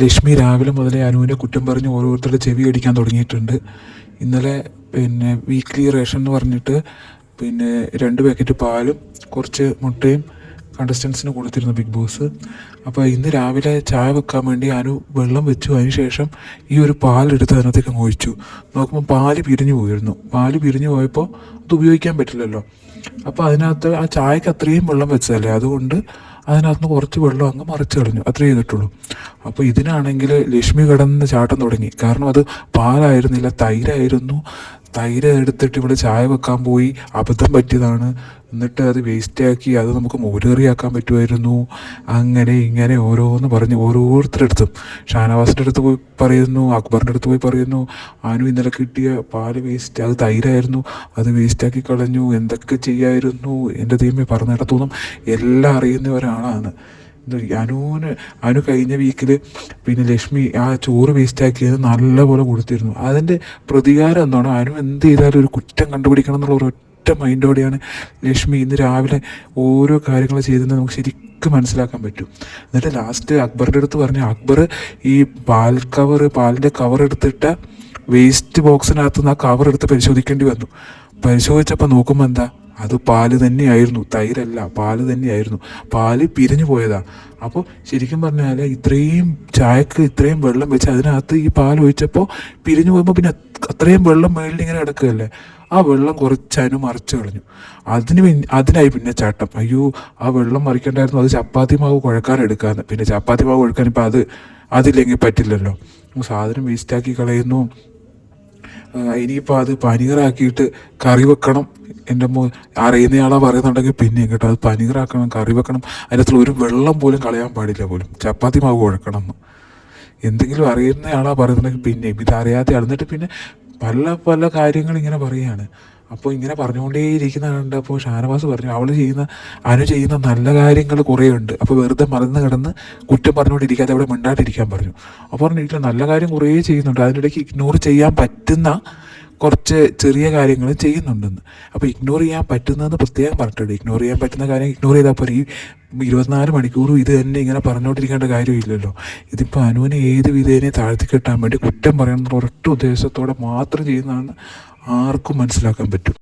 ലക്ഷ്മി രാവിലെ മുതലേ അനുവിനെ കുറ്റം പറഞ്ഞ് ഓരോരുത്തരുടെ ചെവി അടിക്കാൻ തുടങ്ങിയിട്ടുണ്ട്. ഇന്നലെ പിന്നെ വീക്ക്ലി റേഷൻ എന്ന് പറഞ്ഞിട്ട് പിന്നെ രണ്ട് പാക്കറ്റ് പാലും കുറച്ച് മുട്ടയും കണ്ടസ്റ്റൻസിന് കൊടുത്തിരുന്നു ബിഗ് ബോസ് അപ്പോൾ ഇന്ന് രാവിലെ ചായ വെക്കാൻ വേണ്ടി അനു വെള്ളം വെച്ചു. അതിന് ശേഷം ഈ ഒരു പാലെടുത്ത് അതിനകത്തേക്ക് ഒഴിച്ചു. നോക്കുമ്പോൾ പാൽ പിരിഞ്ഞു പോയിരുന്നു. പാൽ പിരിഞ്ഞു പോയപ്പോൾ അത് ഉപയോഗിക്കാൻ പറ്റില്ലല്ലോ. അപ്പോൾ അതിനകത്ത് ആ ചായക്ക് അത്രയും വെള്ളം വെച്ചതല്ലേ? അതുകൊണ്ട് അതിനകത്ത് നിന്ന് കുറച്ച് വെള്ളം അങ്ങ് മറിച്ച് കളഞ്ഞു. അത്രേ ചെയ്തിട്ടുള്ളൂ. അപ്പോൾ ഇതിനാണെങ്കിൽ ലക്ഷ്മി കടന്ന് ചാട്ടം തുടങ്ങി. കാരണം അത് പാലായിരുന്നില്ല തൈരായിരുന്നു. തൈര് എടുത്തിട്ട് ഇവിടെ ചായ വെക്കാൻ പോയി. അബദ്ധം പറ്റിയതാണ്. എന്നിട്ട് അത് വേസ്റ്റാക്കി അത് നമുക്ക് മോരുകറിയാക്കാൻ പറ്റുമായിരുന്നു. അങ്ങനെ ഇങ്ങനെ ഓരോന്ന് പറഞ്ഞ് ഓരോരുത്തരുടെ അടുത്തും. ഷാനവാസിന്റെ അടുത്ത് പോയി പറയുന്നു അക്ബറിന്റെ അടുത്ത് പോയി പറയുന്നു ആനു ഇന്നലെ കിട്ടിയ പാൽ വേസ്റ്റ് അത് തൈരായിരുന്നു. അത് വേസ്റ്റാക്കി കളഞ്ഞു. എന്തൊക്കെ ചെയ്യായിരുന്നു? എന്റെ ദൈവമേ പറഞ്ഞിടത്തോളം എല്ലാം അറിയുന്ന ഒരാളാണ് ഇത് അനുവിന് അനു കഴിഞ്ഞ വീക്കിൽ പിന്നെ ലക്ഷ്മി ആ ചോറ് വേസ്റ്റാക്കിയത് നല്ലപോലെ കൊടുത്തിരുന്നു. അതിന്റെ പ്രതികാരം എന്താണ്? അനു എന്ത് ചെയ്താലും ഒരു കുറ്റം കണ്ടുപിടിക്കണം എന്നുള്ള ഒരു ഒറ്റ മൈൻഡോടെയാണ് ലക്ഷ്മി ഇന്ന് രാവിലെ ഓരോ കാര്യങ്ങൾ ചെയ്തതെന്ന് നമുക്ക് ശരിക്കും മനസ്സിലാക്കാൻ പറ്റും. എന്നിട്ട് ലാസ്റ്റ് അക്ബറിന്റെ അടുത്ത് പറഞ്ഞു അക്ബർ ഈ പാൽ കവർ പാലിന്റെ കവർ എടുത്തിട്ട വേസ്റ്റ് ബോക്സിനകത്ത് നിന്ന് ആ കവർ എടുത്ത് പരിശോധിക്കേണ്ടി വന്നു. പരിശോധിച്ചപ്പോൾ നോക്കുമ്പോൾ എന്താ? അത് പാൽ തന്നെയായിരുന്നു തൈരല്ല പാൽ തന്നെയായിരുന്നു. പാൽ പിരിഞ്ഞു പോയതാ. അപ്പോൾ ശരിക്കും പറഞ്ഞാൽ ഇത്രയും ചായക്ക് ഇത്രയും വെള്ളം വെച്ച് അതിനകത്ത് ഈ പാൽ ഒഴിച്ചപ്പോൾ പിരിഞ്ഞു പോയപ്പോൾ പിന്നെ അത്രയും വെള്ളം മേളിൽ ഇങ്ങനെ കിടക്കുകയല്ലേ? ആ വെള്ളം കുറച്ച് അതിന് മറിച്ച് കളഞ്ഞു. അതിന് അതിനായി പിന്നെ ചാട്ടം. അയ്യോ ആ വെള്ളം മറിക്കണ്ടായിരുന്നു. അത് ചപ്പാത്തി മാവ് കുഴക്കാൻ എടുക്കാന്ന്. പിന്നെ ചപ്പാത്തി മാവ് കുഴക്കാൻ ഇപ്പം അത് അതില്ലെങ്കിൽ പറ്റില്ലല്ലോ. സാധനം വേസ്റ്റാക്കി കളയുന്നു. ഇനിയിപ്പോൾ അത് പനീറാക്കിയിട്ട് കറി വെക്കണം. എന്റെ മോ അറിയുന്നയാളാ പറയുന്നുണ്ടെങ്കിൽ പിന്നെയും കേട്ടോ അത് പനീറാക്കണം കറി വെക്കണം. അതിനകത്തുള്ള ഒരു വെള്ളം പോലും കളയാൻ പാടില്ല പോലും. ചപ്പാത്തി മാവ് കുഴക്കണം എന്തെങ്കിലും അറിയുന്നയാളാ പറയുന്നുണ്ടെങ്കിൽ പിന്നെയും. ഇത് അറിയാത്ത ആൾ എന്നിട്ട് പിന്നെ പല പല കാര്യങ്ങൾ ഇങ്ങനെ പറയുകയാണ് അപ്പോൾ ഇങ്ങനെ പറഞ്ഞുകൊണ്ടേയിരിക്കുന്ന കണ്ടപ്പോൾ ഷാനവാസ് പറഞ്ഞു അവൾ ചെയ്യുന്ന അനു ചെയ്യുന്ന നല്ല കാര്യങ്ങൾ കുറേ ഉണ്ട് അപ്പോൾ വെറുതെ മറന്ന് കിടന്ന് കുറ്റം പറഞ്ഞുകൊണ്ടിരിക്കാതെ അവിടെ മിണ്ടാണ്ടിരിക്കാൻ പറഞ്ഞു. അപ്പോൾ പറഞ്ഞിട്ടില്ല നല്ല കാര്യം കുറേ ചെയ്യുന്നുണ്ട്. അതിനിടയ്ക്ക് ഇഗ്നോർ ചെയ്യാൻ പറ്റുന്ന കുറച്ച് ചെറിയ കാര്യങ്ങൾ ചെയ്യുന്നുണ്ടെന്ന്. അപ്പോൾ ഇഗ്നോർ ചെയ്യാൻ പറ്റുന്നതെന്ന് പ്രത്യേകം പറഞ്ഞിട്ടുണ്ട്. ഇഗ്നോർ ചെയ്യാൻ പറ്റുന്ന കാര്യം ഇഗ്നോർ ചെയ്താൽ പോലെ ഈ ഇരുപത്തിനാല് മണിക്കൂറും ഇത് തന്നെ ഇങ്ങനെ പറഞ്ഞുകൊണ്ടിരിക്കേണ്ട കാര്യമില്ലല്ലോ. ഇതിപ്പോൾ അനുവിനെ ഏത് വിധേനെ താഴ്ത്തി കെട്ടാൻ വേണ്ടി കുറ്റം പറയണമെന്നുള്ള ഒരൊറ്റ ഉദ്ദേശത്തോടെ മാത്രം ചെയ്യുന്നതാണ് ആർക്കും മനസ്സിലാക്കാൻ പറ്റും.